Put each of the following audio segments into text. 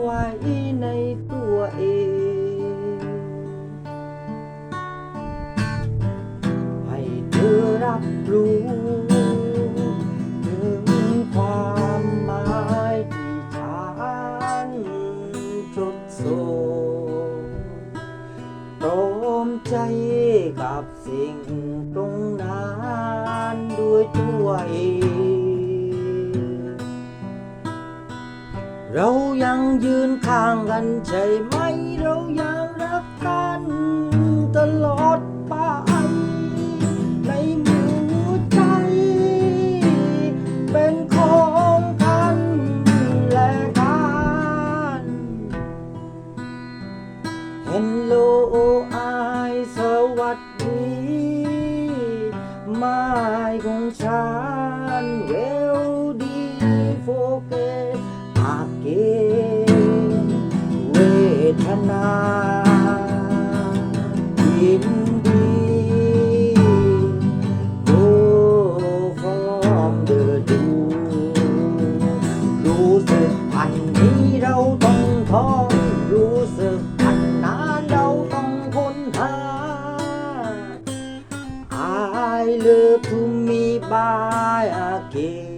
ไว้ในตัวเองให้เธอรับรู้ถึงความหมายที่ฉันจดส่งตรมใจกับสิ่งตรงนั้นด้วยตัวเอง เรายังยืนข้างกันใช่ไหม ยินดี Go from the do รู้สึกพันนี้เราต้องท้องรู้สึกพันนานเราต้องค้นหา I love to me by again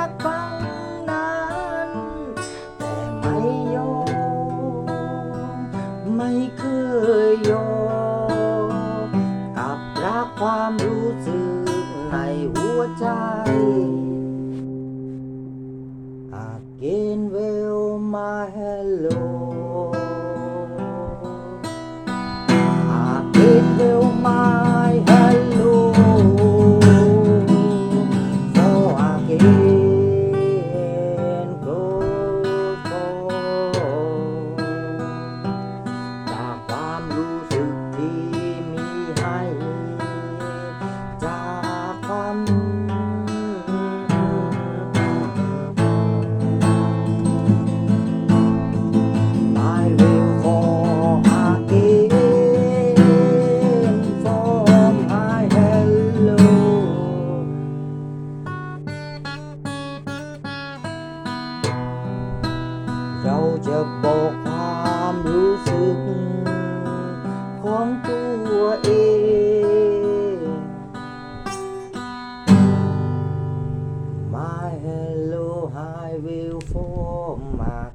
รักครั้งนั้นแต่ไม่ยอมไม่เคยยอมกับรักความรู้สึกในหัวใจ Again will my hello Again will my hello I will form again